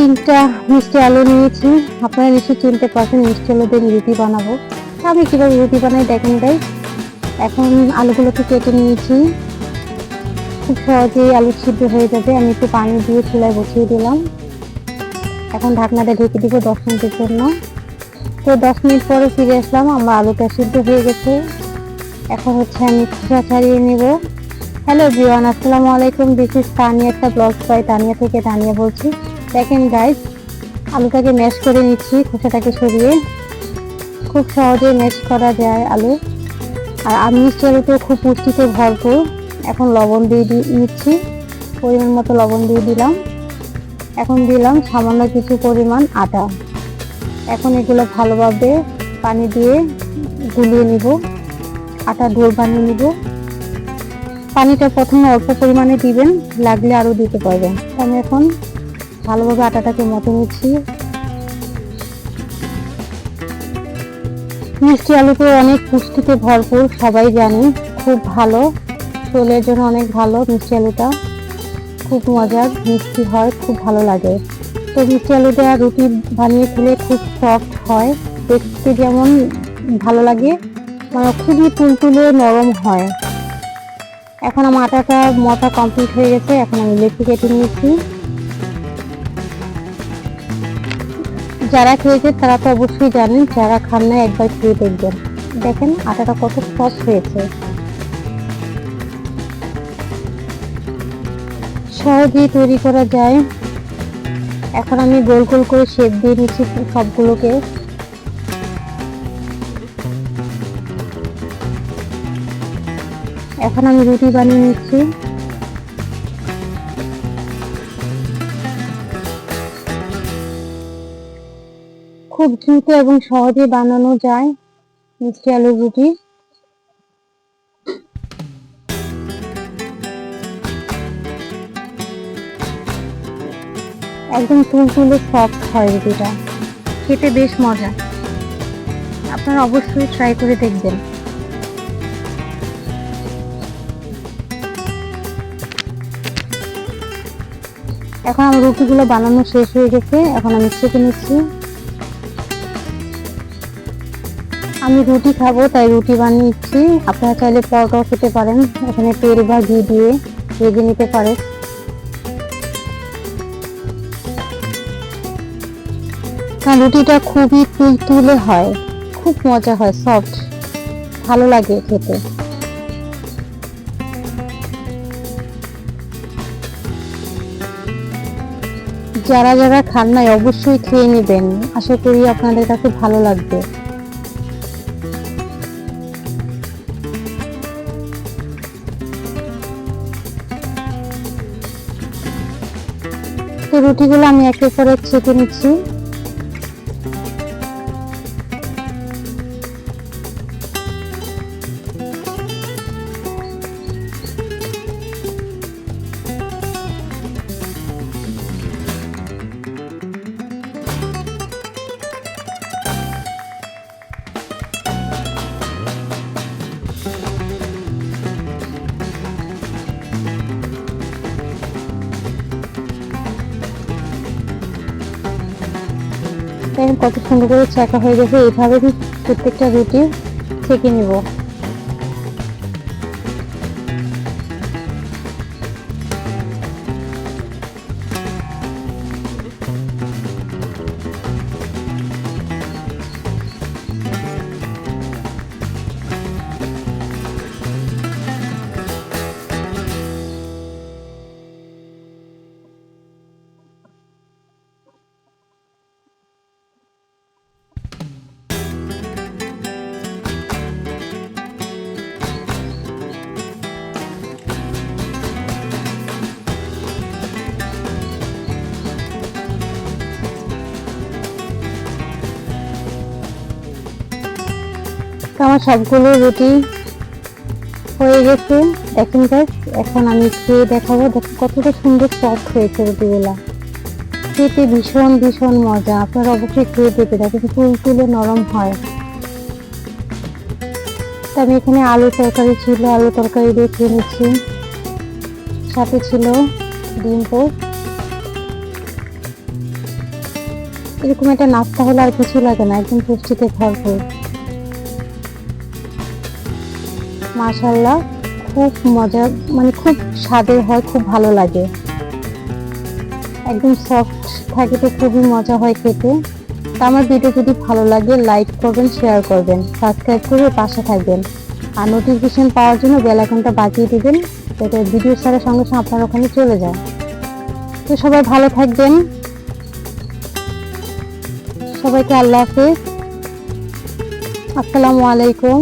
তিনটা মিষ্টি আলু নিয়েছি। আপনারা নিশ্চয়ই চিনতে পারছেন, মিষ্টি আলু দিয়ে রুটি বানাবো। আমি কীভাবে রুটি বানাই দেখেন তাই এখন আলুগুলোকে কেটে নিয়েছি। খুব সহজেই আলু সিদ্ধ হয়ে যাবে। আমি একটু পানি দিয়ে চুলায় বসিয়ে দিলাম। এখন ঢাকনাটা ঢেকে দিব দশ মিনিটের জন্য। তো দশ মিনিট পরে ফিরে আসলাম। আমার আলুটা সিদ্ধ হয়ে গেছে। এখন হচ্ছে আমি খোসা ছাড়িয়ে নেব। হ্যালো বিওয়ান আসসালামু আলাইকুম। দিস ইজ তানিয়া একটা ব্লগ। বাই তানিয়া থেকে তানিয়া বলছি। দেখেন গাইস আলুটাকে ম্যাশ করে নিচ্ছি, খোসাটাকে সরিয়ে। খুব সহজে ম্যাশ করা যায় আলু। আর আমি মিষ্টি খুব পুষ্টিতে ভরপুর। এখন লবণ দিয়ে নিচ্ছি। পরিমাণ মতো লবণ দিয়ে দিলাম। এখন দিলাম সামান্য কিছু পরিমাণ আটা এখন এগুলো ভালোভাবে পানি দিয়ে গুলিয়ে নিব। আটা ডোর বানিয়ে নিব। পানিটা প্রথমে অল্প পরিমাণে দিবেন, লাগলে আরও দিতে পারবেন। আমি এখন ভালোভাবে আটাটাকে মতে নিচ্ছি। মিষ্টি আলুতে অনেক পুষ্টিতে ভরপুর, সবাই জানে, খুব ভালো। শরীরের জন্য অনেক ভালো মিষ্টি আলুটা। খুব মজার, মিষ্টি হয়, খুব ভালো লাগে। তো মিষ্টি আলু দেওয়া রুটি বানিয়ে খেলে খুব সফট হয়। দেখতে যেমন ভালো লাগে মানে খুবই তুলতুলে নরম হয়। এখন আমার আটাটা মতা কমপ্লিট হয়ে গেছে, এখন আমি লেচি কেটে নিয়েছি। যারা খেয়েছে তারা তো অবশ্যই জানেন, যারা খান না একবার খেয়ে দেখবেন। দেখেন আটাটা কত সফট হয়েছে। সহজেই তৈরি করা যায়। এখন আমি গোল গোল করে শেপ দিয়ে নিচ্ছি সবগুলোকে। এখন আমি রুটি বানিয়ে নিচ্ছি। খুব দ্রুত এবং সহজে বানানো যায় মিষ্টি আলুর রুটি। একদম তুলতুলে সফট হয় রুটিটা। খেতে বেশ মজা। আপনারা অবশ্যই ট্রাই করে দেখবেন। এখন আমার রুটিগুলো বানানো শেষ হয়ে গেছে। এখন আমি চেপে নিচ্ছি। আমি রুটি খাব, তাই রুটি বানিয়ে নিচ্ছি আপনারা চাইলে পরোটাও খেতে পারেন। এখানে তেল বা ঘি দিয়ে ভেজে নিতে পারে কারণ রুটিটা খুবই তুলতুলে হয়। খুব মজা হয় সফট ভালো লাগে খেতে। যারা যারা খান নাই, অবশ্যই খেয়ে নেবেন। আশা করি আপনাদের কাছে ভালো লাগবে। তো রুটিগুলো আমি একে করে ছেঁকে নিচ্ছি। দেখেন কত সুন্দর করে চাকা হয়ে গেছে এইভাবে প্রত্যেকটা রুটি ছেঁকে নিব। আমার সবগুলো রুটি হয়ে গেছে। দেখেন গাছ এখন আমি খেয়ে দেখাবো, দেখো কতটা সুন্দর সফট হয়েছে রুটিগুলা। খেতে ভীষণ ভীষণ মজা। আপনারা অবশ্যই খেয়ে দেখে দেখেন তুল তুলে নরম হয়। আমি এখানে আলু তরকারি ছিল, আলু তরকারি দিয়ে খেয়ে নিচ্ছি। সাথে ছিল ডিম এরকম একটা নাস্তা হলে আর কিছু লাগে না, একদম পুষ্টিতে ভরপুর। মাশাল্লাহ খুব মজা মানে খুব স্বাদের হয়, খুব ভালো লাগে। একদম সফট থাকে তো খুবই মজা হয় খেতে। তো আমার ভিডিও যদি ভালো লাগে লাইক করবেন শেয়ার করবেন সাবস্ক্রাইব করে পাশে থাকবেন। আর নোটিফিকেশন পাওয়ার জন্য বেল আইকনটা বাজিয়ে দেবেন, যাতে ভিডিও ছাড়ার সঙ্গে সঙ্গে আপনার ওখানে চলে যায়। তো সবাই ভালো থাকবেন। সবাইকে আল্লাহ হাফিজ। আসসালামু আলাইকুম।